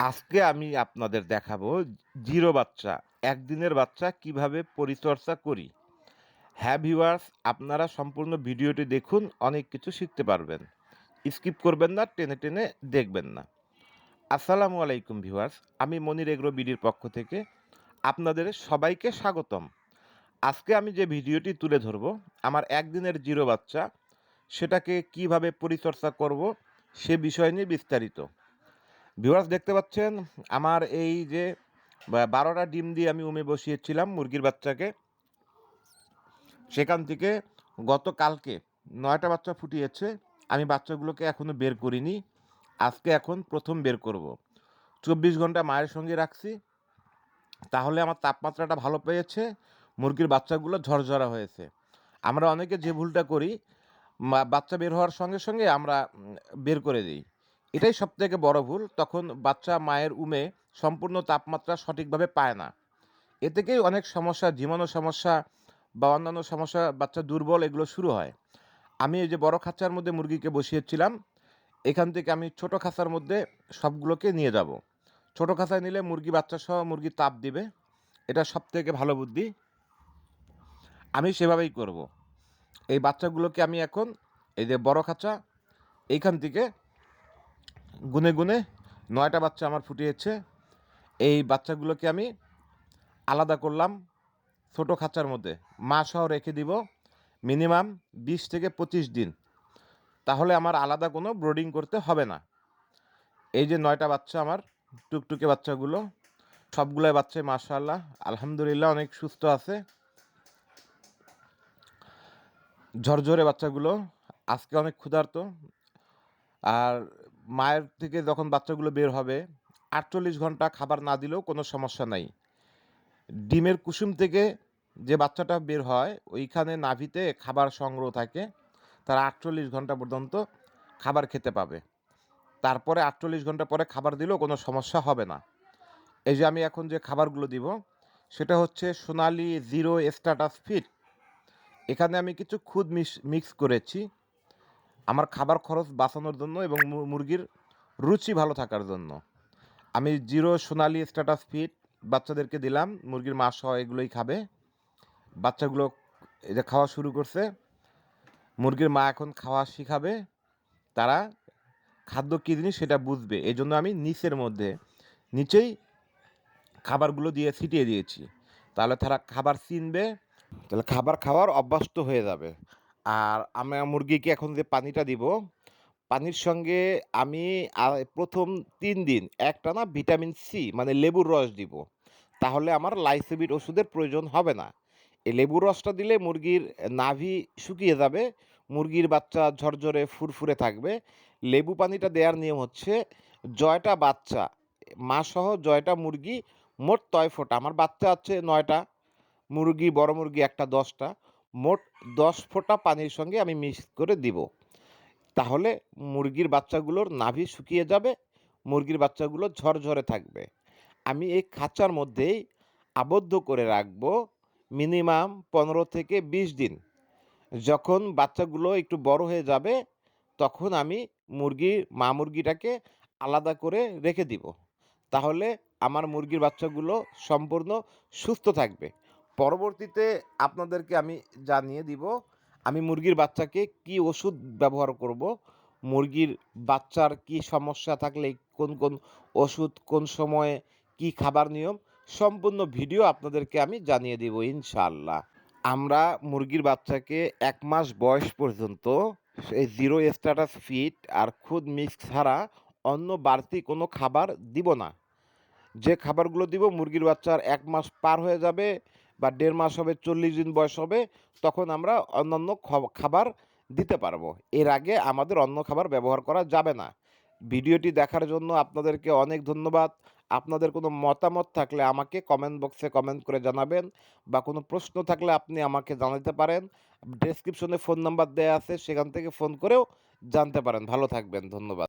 আজকে আমি আপনাদের দেখাবো জিরো বাচ্চা, একদিনের বাচ্চা কীভাবে পরিচর্যা করি। হ্যাঁ ভিউয়ার্স, আপনারা সম্পূর্ণ ভিডিওটি দেখুন, অনেক কিছু শিখতে পারবেন। স্কিপ করবেন না, টেনে টেনে দেখবেন না। আসসালামু আলাইকুম ভিউয়ার্স, আমি মনির এগ্রো বিডির পক্ষ থেকে আপনাদের সবাইকে স্বাগতম। আজকে আমি যে ভিডিওটি তুলে ধরব, আমার একদিনের জিরো বাচ্চা, সেটাকে কীভাবে পরিচর্যা করব, সে বিষয় নিয়ে বিস্তারিত। ভিউয়ার্স দেখতে পাচ্ছেন, আমার এই যে বারোটা ডিম দিয়ে আমি উমে বসিয়েছিলাম মুরগির বাচ্চাকে। সেখান থেকে গতকালকে নয়টা বাচ্চা ফুটিয়েছে, আমি বাচ্চাগুলোকে এখনও বের করিনি, আজকে এখন প্রথম বের করব। চব্বিশ ঘণ্টা মায়ের সঙ্গে রাখছি, তাহলে আমার তাপমাত্রাটা ভালো পেয়েছে, মুরগির বাচ্চাগুলো ঝরঝরা হয়েছে। আমরা অনেকে যে ভুলটা করি বাচ্চা বের হওয়ার সঙ্গে সঙ্গে আমরা বের করে দিই। এটাই সব থেকে বড় ভুল। তখন বাচ্চা মায়ের উমে সম্পূর্ণ তাপমাত্রা সঠিকভাবে পায় না। এ থেকেই অনেক সমস্যা, জীবাণু সমস্যা বা অন্যান্য সমস্যা, বাচ্চা দুর্বল এগুলো শুরু হয়। আমি এই যে বড় খাঁচার মধ্যে মুরগিকে বসিয়েছিলাম, এখান থেকে আমি ছোট খাঁচার মধ্যে সবগুলোকে নিয়ে যাব। ছোট খাঁচায় নিলে মুরগি বাচ্চা সহ মুরগি তাপ দিবে। এটা সব থেকে ভালো বুদ্ধি। আমি সেভাবেই করব। এই বাচ্চাগুলোকে আমি এখন, এই যে বড় খাঁচা, এইখান থেকে গুনে গুনে নয়টা বাচ্চা আমার ফুটিয়েছে। এই বাচ্চাগুলোকে আমি আলাদা করলাম ছোটো খাঁচার মধ্যে। মা সহ রেখে দিব মিনিমাম বিশ থেকে পঁচিশ দিন। তাহলে আমার আলাদা কোনো ব্রোডিং করতে হবে না। এই যে নয়টা বাচ্চা আমার, টুকটুকে বাচ্চাগুলো, সবগুলোই বাচ্চাই মাশাআল্লাহ, আলহামদুলিল্লাহ অনেক সুস্থ আছে। ঝরঝরে বাচ্চাগুলো, আজকে অনেক ক্ষুধার্ত। আর মায়ের থেকে যখন বাচ্চাগুলো বের হবে, আটচল্লিশ ঘণ্টা খাবার না দিলেও কোনো সমস্যা নাই। ডিমের কুসুম থেকে যে বাচ্চাটা বের হয়, ওইখানে নাভিতে খাবার সংগ্রহ থাকে, তারা আটচল্লিশ ঘণ্টা পর্যন্ত খাবার খেতে পাবে। তারপরে আটচল্লিশ ঘণ্টা পরে খাবার দিলেও কোনো সমস্যা হবে না। এই যে আমি এখন যে খাবারগুলো দিব, সেটা হচ্ছে সোনালি জিরো স্ট্যাটাস ফিট এখানে আমি কিছু খুদ মিক্স করেছি। আমার খাবার খরচ বাঁচানোর জন্য এবং মুরগির রুচি ভালো থাকার জন্য। আমি জিরো সোনালি স্ট্যাটাস ফিট বাচ্চাদেরকে দিলাম, মুরগির মা সহ এগুলোই খাবে। বাচ্চাগুলো যে খাওয়া শুরু করছে, মুরগির মা এখন খাওয়া শিখাবে, তারা খাদ্য কী জিনিস সেটা বুঝবে। এই জন্য আমি নিচের মধ্যে, নিচেই খাবারগুলো দিয়ে ছিটিয়ে দিয়েছি। তাহলে তারা খাবার চিনবে, তাহলে খাবার খাওয়ার অভ্যস্ত হয়ে যাবে। আর আমি মুরগিকে এখন যে পানিটা দিব, পানির সঙ্গে আমি প্রথম তিন দিন একটানা ভিটামিন সি মানে লেবুর রস দিব। তাহলে আমার লাইসেবিট ওষুধের প্রয়োজন হবে না। এই লেবুর রসটা দিলে মুরগির নাভি শুকিয়ে যাবে, মুরগির বাচ্চা ঝরঝরে ফুরফুরে থাকবে। লেবু পানিটা দেওয়ার নিয়ম হচ্ছে জয়টা বাচ্চা, মা সহ জয়টা মুরগি মোট তয় ফোটা। আমার বাচ্চা আছে নয়টা, মুরগি বড় মুরগি একটা দশটা। মোট দশ ফোঁটা পানির সঙ্গে আমি মিক্স করে দিব। তাহলে মুরগির বাচ্চাগুলোর নাভি শুকিয়ে যাবে, মুরগির বাচ্চাগুলো ঝরঝরে থাকবে। আমি এই খাঁচার মধ্যেই আবদ্ধ করে রাখব মিনিমাম পনেরো থেকে বিশ দিন। যখন বাচ্চাগুলো একটু বড় হয়ে যাবে, তখন আমি মুরগি, মা মুরগিটাকে আলাদা করে রেখে দিব। তাহলে আমার মুরগির বাচ্চাগুলো সম্পূর্ণ সুস্থ থাকবে। পরবর্তীতে আপনাদেরকে আমি জানিয়ে দিব, আমি মুরগির বাচ্চাকে কি ওষুধ ব্যবহার করব, মুরগির বাচ্চার কি সমস্যা থাকলে কোন কোন ওষুধ, কোন সময়ে কি খাবার নিয়ম, সম্পূর্ণ ভিডিও আপনাদেরকে আমি জানিয়ে দিব ইনশাআল্লাহ। আমরা মুরগির বাচ্চাকে এক মাস বয়স পর্যন্ত এই জিরো স্ট্যাটাস ফিট আর খুদ মিক্স ছাড়া অন্য বাড়তি কোনো খাবার দিব না। যে খাবারগুলো দিব, মুরগির বাচ্চার এক মাস পার হয়ে যাবে বা দেড় মাস হবে, চল্লিশ দিন বয়স হবে, তখন আমরা অন্যান্য খাবার দিতে পারব। এর আগে আমাদের অন্য খাবার ব্যবহার করা যাবে না। ভিডিওটি দেখার জন্য আপনাদেরকে অনেক ধন্যবাদ। আপনাদের কোনো মতামত থাকলে আমাকে কমেন্ট বক্সে কমেন্ট করে জানাবেন বা কোনো প্রশ্ন থাকলে আপনি আমাকে জানাতে পারেন। ডেসক্রিপশনে ফোন নাম্বার দেওয়া আছে, সেখান থেকে ফোন করেও জানতে পারেন। ভালো থাকবেন। ধন্যবাদ।